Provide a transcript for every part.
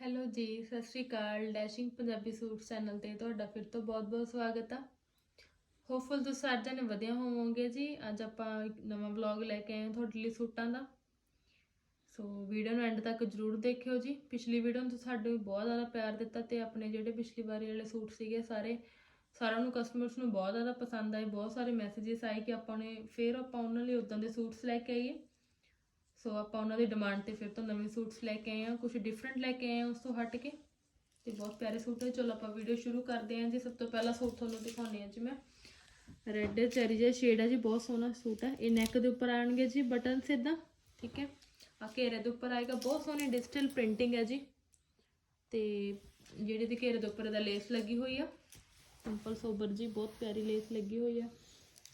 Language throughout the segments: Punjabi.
ਹੈਲੋ ਜੀ, ਸਤਿ ਸ਼੍ਰੀ ਅਕਾਲ। ਡੈਸ਼ਿੰਗ ਪੰਜਾਬੀ ਸੂਟ ਚੈਨਲ ਤੇ ਤੁਹਾਡਾ ਫਿਰ ਤੋਂ ਬਹੁਤ-ਬਹੁਤ ਸਵਾਗਤ ਆ। ਹੋਪਫੁਲ ਤੁਸੀਂ ਸਾਰੇ ਜਣੇ ਵਧੀਆ ਹੋਵੋਗੇ ਜੀ। ਅੱਜ ਆਪਾਂ ਇੱਕ ਨਵਾਂ ਵਲੌਗ ਲੈ ਕੇ ਆਏ ਹਾਂ ਤੁਹਾਡੇ ਲਈ ਸੂਟਾਂ ਦਾ। ਸੋ ਵੀਡੀਓ ਨੂੰ ਐਂਡ ਤੱਕ ਜਰੂਰ ਦੇਖਿਓ ਜੀ। ਪਿਛਲੀ ਵੀਡੀਓ ਨੂੰ ਤੁਸੀਂ ਸਾਡੇ ਬਹੁਤ ਜ਼ਿਆਦਾ ਪਿਆਰ ਦਿੱਤਾ ਤੇ ਆਪਣੇ ਜਿਹੜੇ ਪਿਛਲੀ ਵਾਰੀ ਵਾਲੇ ਸੂਟ ਸੀਗੇ ਸਾਰੇ, ਸਾਰਿਆਂ ਨੂੰ ਕਸਟਮਰਸ ਨੂੰ ਬਹੁਤ ਜ਼ਿਆਦਾ ਪਸੰਦ ਆਏ। ਬਹੁਤ ਸਾਰੇ ਮੈਸੇजेस ਆਏ ਕਿ ਆਪਾਂ ਨੇ, ਫਿਰ ਆਪਾਂ ਉਹਨਾਂ ਲਈ ਉਦਾਂ ਦੇ ਸੂਟਸ ਲੈ ਕੇ ਆਈਏ। ਸੋ ਆਪਾਂ ਉਹਨਾਂ ਦੀ ਡਿਮਾਂਡ ਤੇ ਫਿਰ ਤੋਂ ਨਵੇਂ ਸੂਟਸ ਲੈ ਕੇ ਆਏ ਹਾਂ ਕੁਝ ਡਿਫਰੈਂਟ ਲੈ ਕੇ ਆਏ ਹਾਂ ਉਸ ਤੋਂ ਹਟ ਕੇ। ਤੇ ਬਹੁਤ ਪਿਆਰੇ ਸੂਟ ਹੈ ਚਲੋ, ਆਪਾਂ ਵੀਡੀਓ ਸ਼ੁਰੂ ਕਰਦੇ ਹਾਂ ਜੀ। ਸਭ ਤੋਂ ਪਹਿਲਾ ਸੂਟ ਤੁਹਾਨੂੰ ਦਿਖਾਉਣੀ ਹੈ ਜੀ ਮੈਂ। ਰੈੱਡ ਚੈਰੀ ਜਿਹਾ ਸ਼ੇਡ ਹੈ ਜੀ। ਬਹੁਤ ਸੋਹਣਾ ਸੂਟ ਹੈ। ਇਹ ਨੈਕ ਦੇ ਉੱਪਰ ਆਣਗੇ ਜੀ ਬਟਨ ਸਿੱਧਾ ਠੀਕ ਹੈ? ਆ ਘੇਰੇ ਦੇ ਉੱਪਰ ਆਏਗਾ। ਬਹੁਤ ਸੋਹਣੀ ਡਿਜੀਟਲ ਪ੍ਰਿੰਟਿੰਗ ਹੈ ਜੀ। ਤੇ ਜਿਹੜੇ ਦੀ ਘੇਰੇ ਦੇ ਉੱਪਰ ਇਹਦਾ ਲੇਸ ਲੱਗੀ ਹੋਈ ਆ। ਸਿੰਪਲ ਸੋਬਰ ਜੀ, ਬਹੁਤ ਪਿਆਰੀ ਲੇਸ ਲੱਗੀ ਹੋਈ ਆ।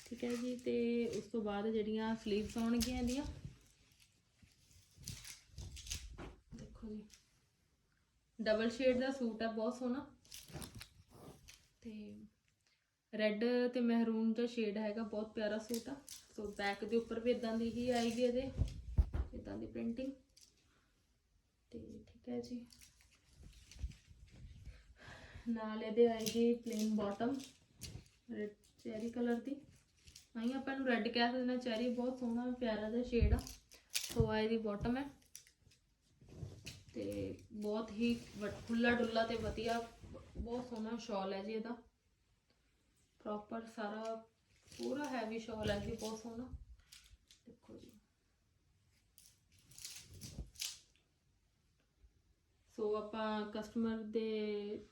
ਠੀਕ ਹੈ ਜੀ। ਤੇ ਉਸ ਤੋਂ ਬਾਅਦ ਜਿਹੜੀਆਂ ਸਲੀਵਸ ਆਉਣਗੀਆਂ ਇਹਦੀਆਂ ਦੇਖੋ ਜੀ ਡਬਲ ਸ਼ੇਡ ਦਾ ਸੂਟ ਆ, ਬਹੁਤ ਸੋਹਣਾ। ਤੇ ਰੈੱਡ ਤੇ ਮਹਿਰੂਨ ਦਾ ਸ਼ੇਡ ਹੈਗਾ, ਬਹੁਤ ਪਿਆਰਾ ਸੂਟ ਆ। ਸੋ ਬੈਕ ਦੇ ਉੱਪਰ ਵੀ ਇਦਾਂ ਦੀ ਹੀ ਆਏਗੀ ਇਹਦੇ ਇਦਾਂ ਦੀ ਪ੍ਰਿੰਟਿੰਗ ਤੇ ਠੀਕ ਹੈ ਜੀ। ਨਾਲ ਇਹਦੇ ਆਏਗੀ plain bottom red cherry colour ਦੀ। ਆਈ ਆਪਾਂ ਨੂੰ ਰੈੱਡ ਕਹਿ ਸਕਦੇ ਹਾਂ ਚੈਰੀ ਬਹੁਤ ਸੋਹਣਾ, ਪਿਆਰਾ ਦਾ ਸ਼ੇਡ ਆ। ਸੋ ਆ ਇਹਦੀ ਬਾਟਮ ਹੈ। ਤੇ ਬਹੁਤ ਹੀ ਖੁੱਲਾ ਡੁੱਲਾ ਤੇ ਵਧੀਆ, ਬਹੁਤ ਸੋਹਣਾ ਸ਼ਾਲ ਹੈ ਜੀ ਇਹਦਾ। ਪ੍ਰੋਪਰ ਸਾਰਾ ਪੂਰਾ ਹੈਵੀ ਸ਼ਾਲ ਹੈ ਜੀ, ਬਹੁਤ ਸੋਹਣਾ। ਦੇਖੋ ਜੀ। ਸੋ ਆਪਾਂ ਕਸਟਮਰ ਦੇ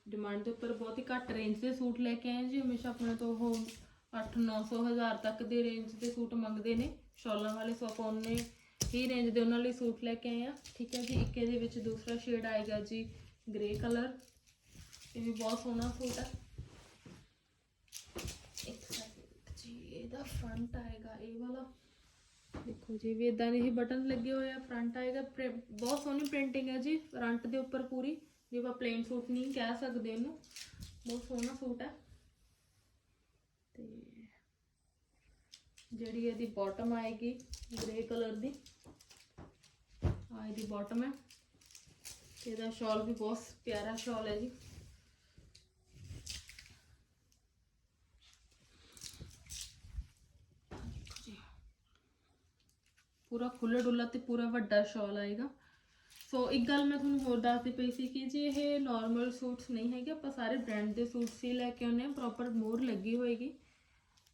ਡਿਮਾਂਡ ਦੇ ਉੱਪਰ ਬਹੁਤ ਹੀ ਘੱਟ ਰੇਂਜ ਦੇ ਸੂਟ ਲੈ ਕੇ ਆਏ ਜੀ। ਹਮੇਸ਼ਾ ਆਪਣੇ ਤੋਂ ਉਹ 8-900 ਹਜ਼ਾਰ ਤੱਕ ਦੇ ਰੇਂਜ ਦੇ ਸੂਟ ਮੰਗਦੇ ਨੇ। ਸ਼ਾਲਾਂ ਵਾਲੇ ਸੋ ਆਪਾਂ ਉਹਨੇ ਹੀ ਰੇਂਜ ਦੇ ਉਹਨਾਂ ਲਈ ਸੂਟ ਲੈ ਕੇ ਆਏ ਆ। ਠੀਕ ਹੈ ਜੀ, ਇੱਕ ਇਹਦੇ ਵਿੱਚ ਦੂਸਰਾ ਸ਼ੇਡ ਆਏਗਾ ਜੀ ਗ੍ਰੇ ਕਲਰ ਇਹ ਵੀ ਬਹੁਤ ਸੋਹਣਾ ਸੂਟ ਹੈ ਇੱਕ ਸੈਕਿੰਡ ਜੀ, ਇਹਦਾ ਫਰੰਟ ਆਏਗਾ, ਇਹ ਵਾਲਾ। ਦੇਖੋ ਜੀ, ਵੀ ਇਦਾਂ ਦੇ ਹੀ ਬਟਨ ਲੱਗੇ ਹੋਏ ਆ ਫਰੰਟ ਆਏਗਾ। ਪ੍ਰਿ- ਬਹੁਤ ਸੋਹਣੀ ਪ੍ਰਿੰਟਿੰਗ ਹੈ ਜੀ ਫਰੰਟ ਦੇ ਉੱਪਰ ਪੂਰੀ। ਜੇ ਆਪਾਂ ਪਲੇਨ ਸੂਟ ਨਹੀਂ ਕਹਿ ਸਕਦੇ ਇਹਨੂੰ, ਬਹੁਤ ਸੋਹਣਾ ਸੂਟ ਹੈ ਤੇ ਜਿਹੜੀ ਇਹਦੀ ਬਾਟਮ ਆਏਗੀ ਗ੍ਰੇ ਕਲਰ ਦੀ। ਆ ਇਹਦੀ ਬਾਟਮ ਹੈ ਤੇ ਇਹਦਾ ਸ਼ਾਲ ਵੀ ਬਹੁਤ ਪਿਆਰਾ ਸ਼ਾਲ ਹੈ ਜੀ। ਪੂਰਾ ਖੁੱਲਾ ਡੁੱਲਾ ਤੇ ਪੂਰਾ ਵੱਡਾ ਸ਼ਾਲ ਆਏਗਾ। ਸੋ ਇੱਕ ਗੱਲ ਮੈਂ ਤੁਹਾਨੂੰ ਹੋਰ ਦੱਸਦੀ ਪਈ ਸੀ ਕਿ ਜੀ ਇਹ ਨਾਰਮਲ ਸੂਟਸ ਨਹੀਂ ਹੈਗੇ, ਆਪਾਂ ਸਾਰੇ ਬ੍ਰਾਂਡ ਦੇ ਸੂਟਸ ਹੀ ਲੈ ਕੇ ਆਉਂਦੇ ਆ ਪ੍ਰੋਪਰ ਮੋਰ ਲੱਗੀ ਹੋਏਗੀ।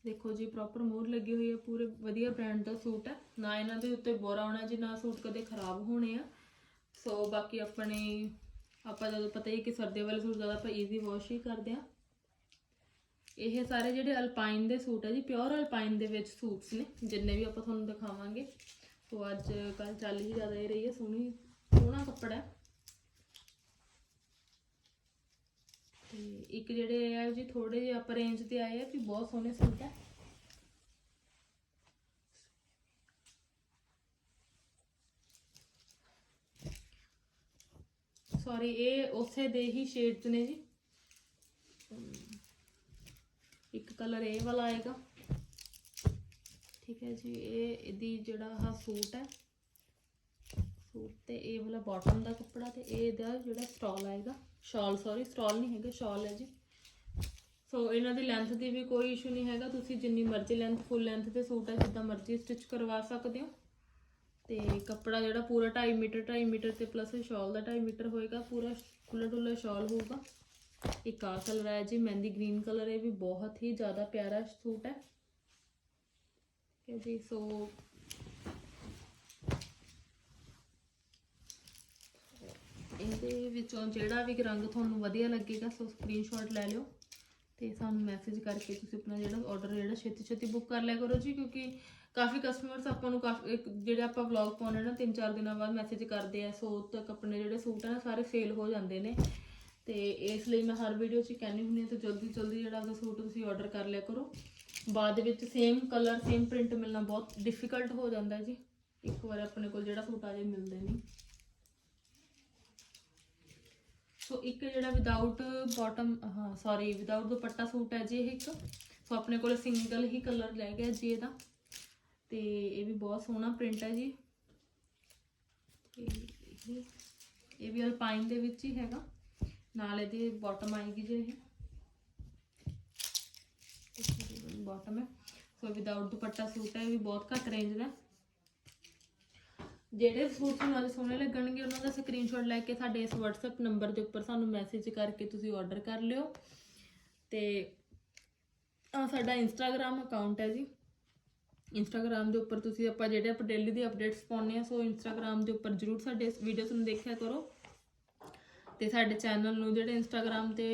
ਦੇਖੋ ਜੀ ਪ੍ਰੋਪਰ ਮੋਹਰ ਲੱਗੀ ਹੋਈ ਹੈ ਪੂਰੇ ਵਧੀਆ ਬ੍ਰਾਂਡ ਦਾ ਸੂਟ ਹੈ ਨਾ ਇਹਨਾਂ ਦੇ ਉੱਤੇ ਬੋਰਾ ਆਉਣਾ ਜੀ, ਨਾ ਸੂਟ ਕਦੇ ਖਰਾਬ ਹੋਣੇ ਆ। ਸੋ ਬਾਕੀ ਆਪਣੇ, ਆਪਾਂ ਜਦੋਂ ਪਤਾ ਹੀ ਕਿ ਸਰਦੀਆਂ ਵਾਲੇ ਸੂਟ ਜ਼ਿਆਦਾ ਆਪਾਂ ਈਜ਼ੀ ਵਾਸ਼ ਹੀ ਕਰਦੇ ਆ ਇਹ ਸਾਰੇ ਜਿਹੜੇ ਅਲਪਾਈਨ ਦੇ ਸੂਟ ਹੈ ਜੀ ਪਿਓਰ ਅਲਪਾਈਨ ਦੇ ਵਿੱਚ ਸੂਟਸ ਨੇ, ਜਿੰਨੇ ਵੀ ਆਪਾਂ ਤੁਹਾਨੂੰ ਦਿਖਾਵਾਂਗੇ। ਸੋ ਅੱਜ ਕੱਲ ਚੱਲ ਹੀ ਜ਼ਿਆਦਾ ਇਹ ਰਹੀ ਹੈ, ਸੋਹਣੀ, ਸੋਹਣਾ ਕੱਪੜਾ ਹੈ ਤੇ ਇੱਕ ਜਿਹੜੇ ਆ ਜੀ ਥੋੜੇ ਜਿਹੇ ਅਪਰ ਰੇਂਜ ਤੇ ਆਏ ਆ ਵੀ ਬਹੁਤ ਸੋਹਣੇ ਸੂਟ ਹੈ ਸੌਰੀ ਇਹ ਉਸੇ ਦੇ ਹੀ ਸ਼ੇਡਸ ਨੇ ਜੀ। ਇੱਕ ਕਲਰ ਇਹ ਵਾਲਾ ਆਏਗਾ। ਠੀਕ ਹੈ ਜੀ, ਇਹ ਇਹਦੀ ਜਿਹੜਾ ਆਹ ਸੂਟ ਹੈ। ਸੂਟ ਤੇ ਇਹ ਵਾਲਾ ਬਾਟਮ ਦਾ ਕੱਪੜਾ ਤੇ ਇਹ ਇਹਦਾ ਜਿਹੜਾ ਸਟਾਲ ਆਏਗਾ ਸ਼ਾਲ ਸੌਰੀ ਸਟਾਲ ਨਹੀਂ ਹੈਗਾ ਸ਼ਾਲ ਹੈ ਜੀ। ਸੋ ਇਹਨਾਂ ਦੀ ਲੈਂਥ ਦੀ ਵੀ ਕੋਈ ਇਸ਼ੂ ਨਹੀਂ ਹੈਗਾ, ਤੁਸੀਂ ਜਿੰਨੀ ਮਰਜ਼ੀ ਲੈਂਥ ਫੁੱਲ ਲੈਂਥ ਤੇ ਸੂਟ ਹੈ, ਜਿੱਦਾਂ ਮਰਜ਼ੀ ਸਟਿਚ ਕਰਵਾ ਸਕਦੇ ਹੋ। ਤੇ ਕੱਪੜਾ ਜਿਹੜਾ ਪੂਰਾ 2.5 ਮੀਟਰ 2.5 ਮੀਟਰ ਤੇ ਪਲੱਸ ਸ਼ਾਲ ਦਾ 2.5 ਮੀਟਰ ਹੋਏਗਾ, ਪੂਰਾ ਖੁੱਲਾ ਡੁੱਲਾ ਸ਼ਾਲ ਹੋਊਗਾ। ਇੱਕ ਆ ਕਲਰ ਹੈ ਜੀ, ਮਹਿੰਦੀ ਗ੍ਰੀਨ ਕਲਰ ਇਹ ਵੀ ਬਹੁਤ ਹੀ ਜ਼ਿਆਦਾ ਪਿਆਰਾ ਸੂਟ ਹੈ। ਠੀਕ ਹੈ ਜੀ ਸੋ ਇਹਦੇ ਵਿੱਚੋਂ ਜਿਹੜਾ ਵੀ ਰੰਗ ਤੁਹਾਨੂੰ ਵਧੀਆ ਲੱਗੇਗਾ, ਸੋ ਸਕਰੀਨਸ਼ਾਟ ਲੈ ਲਿਓ ਤੇ ਸਾਨੂੰ ਮੈਸੇਜ ਕਰਕੇ ਤੁਸੀਂ ਆਪਣਾ ਜਿਹੜਾ ਆਰਡਰ ਜਿਹੜਾ ਛੇਤੀ ਛੇਤੀ ਬੁੱਕ ਕਰ ਲਿਆ ਕਰੋ ਜੀ, ਕਿਉਂਕਿ ਕਾਫੀ ਕਸਟਮਰਸ ਆਪਾਂ ਨੂੰ ਕਾਫੀ, ਇੱਕ ਜਿਹੜੇ ਆਪਾਂ ਵਲੌਗ ਪਾਉਣੇ ਨਾ, ਤਿੰਨ ਚਾਰ ਦਿਨਾਂ ਬਾਅਦ ਮੈਸੇਜ ਕਰਦੇ ਆ, ਸੋ ਉਦੋਂ ਤੱਕ ਆਪਣੇ ਜਿਹੜੇ ਸੂਟ ਆ ਨਾ, ਸਾਰੇ ਸੇਲ ਹੋ ਜਾਂਦੇ ਨੇ। ਤੇ ਇਸ ਲਈ ਮੈਂ ਹਰ ਵੀਡੀਓ 'ਚ ਕਹਿੰਦੀ ਹੁੰਦੀ ਹਾਂ, ਤੇ ਜਲਦੀ ਜਲਦੀ ਜਿਹੜਾ ਉਹਦਾ ਸੂਟ ਤੁਸੀਂ ਆਰਡਰ ਕਰ ਲਿਆ ਕਰੋ। ਬਾਅਦ ਵਿੱਚ ਸੇਮ ਕਲਰ ਸੇਮ ਪ੍ਰਿੰਟ ਮਿਲਣਾ ਬਹੁਤ ਡਿਫਿਕਲਟ ਹੋ ਜਾਂਦਾ ਜੀ। ਇੱਕ ਵਾਰ ਆਪਣੇ ਕੋਲ ਜਿਹੜਾ ਸੂਟ ਆ ਜੇ ਮਿਲਦੇ ਨਹੀਂ। ਸੋ ਇੱਕ ਜਿਹੜਾ ਵਿਦਆਊਟ ਬਾਟਮ ਹਾਂ ਸੌਰੀ ਵਿਦਆਊਟ ਦੁਪੱਟਾ ਸੂਟ ਹੈ ਜੀ ਇਹ ਇੱਕ, ਸੋ ਆਪਣੇ ਕੋਲ ਸਿੰਗਲ ਹੀ ਕਲਰ ਰਹਿ ਗਿਆ ਜੀ ਇਹਦਾ ਤੇ ਇਹ ਵੀ ਬਹੁਤ ਸੋਹਣਾ ਪ੍ਰਿੰਟ ਹੈ ਜੀ। ਇਹ ਵੀ ਅਲਪਾਈਨ ਦੇ ਵਿੱਚ ਹੀ ਹੈਗਾ। ਨਾਲ ਇਹਦੀ ਬਾਟਮ ਆਏਗੀ ਜੀ ਇਹ। ਬਾਟਮ ਹੈ। ਸੋ ਵਿਦਆਊਟ ਦੁਪੱਟਾ ਸੂਟ ਹੈ, ਇਹ ਵੀ ਬਹੁਤ ਘੱਟ ਰੇਂਜ ਦਾ। ਜਿਹੜੇ ਸੂਟ ਤੁਹਾਨੂੰ ਅੱਜ ਸੋਹਣੇ ਲੱਗਣਗੇ, ਉਹਨਾਂ ਦਾ ਸਕਰੀਨਸ਼ਾਟ ਲੈ ਕੇ ਸਾਡੇ ਇਸ WhatsApp ਨੰਬਰ ਦੇ ਉੱਪਰ ਸਾਨੂੰ ਮੈਸੇਜ ਕਰਕੇ ਤੁਸੀਂ ਆਰਡਰ ਕਰ ਲਿਓ। ਤੇ ਆ ਸਾਡਾ ਇੰਸਟਾਗ੍ਰam ਅਕਾਊਂਟ ਹੈ ਜੀ। ਇੰਸਟਾਗ੍ਰam ਦੇ ਉੱਪਰ ਤੁਸੀਂ ਆਪਾਂ ਜਿਹੜੇ ਆਪਾਂ ਡੇਲੀ ਦੀ ਅਪਡੇਟਸ ਪਾਉਂਦੇ ਆ ਸੋ ਇੰਸਟਾਗ੍ਰam ਦੇ ਉੱਪਰ ਜਰੂਰ ਸਾਡੇ ਇਸ ਵੀਡੀਓਸ ਨੂੰ ਦੇਖਿਆ ਕਰੋ। ਤੇ ਸਾਡੇ ਚੈਨਲ ਨੂੰ ਜਿਹੜੇ ਇੰਸਟਾਗ੍ਰam ਤੇ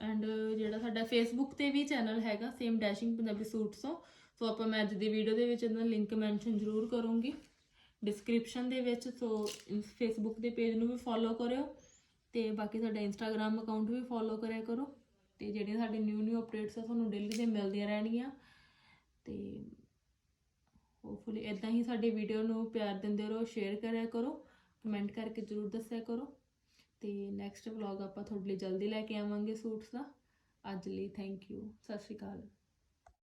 ਐਂਡ ਜਿਹੜਾ ਸਾਡਾ ਫੇਸਬੁੱਕ ਤੇ ਵੀ ਚੈਨਲ ਹੈਗਾ ਸੇਮ ਡੈਸ਼ਿੰਗ ਪੰਜਾਬੀ ਸੂਟਸੋਂ ਸੋ ਆਪਾਂ ਮੈਂ ਅੱਜ ਦੀ ਵੀਡੀਓ ਦੇ ਵਿੱਚ ਇਹਦਾ ਲਿੰਕ ਮੈਂਸ਼ਨ ਜ਼ਰੂਰ ਕਰੂੰਗੀ। ਡਿਸਕ੍ਰਿਪਸ਼ਨ ਦੇ ਵਿੱਚ, ਸੋ ਫੇਸਬੁੱਕ ਦੇ ਪੇਜ ਨੂੰ ਵੀ ਫੋਲੋ ਕਰਿਓ ਤੇ ਬਾਕੀ ਸਾਡਾ ਇੰਸਟਾਗ੍ਰam ਅਕਾਊਂਟ ਵੀ ਫੋਲੋ ਕਰਿਆ ਕਰੋ ਤੇ ਜਿਹੜੀਆਂ ਸਾਡੇ ਨਿਊ ਨਿਊ ਅਪਡੇਟਸ ਆ ਤੁਹਾਨੂੰ ਡੇਲੀ ਦੇ ਮਿਲਦੀਆਂ ਰਹਿਣਗੀਆਂ ਤੇ ਹੋਪਫੁਲੀ ਇਦਾਂ ਹੀ ਸਾਡੀ ਵੀਡੀਓ ਨੂੰ ਪਿਆਰ ਦਿੰਦੇ ਰਹੋ ਸ਼ੇਅਰ ਕਰਿਆ ਕਰੋ ਕਮੈਂਟ ਕਰਕੇ ਜ਼ਰੂਰ ਦੱਸਿਆ ਕਰੋ ਤੇ ਨੈਕਸਟ ਵਲੌਗ ਆਪਾਂ ਤੁਹਾਡੇ ਲਈ ਜਲਦੀ ਲੈ ਕੇ ਆਵਾਂਗੇ ਸੂਟਸ ਦਾ। ਅੱਜ ਲਈ ਥੈਂਕ ਯੂ ਸਤਿ ਸ਼੍ਰੀ ਅਕਾਲ।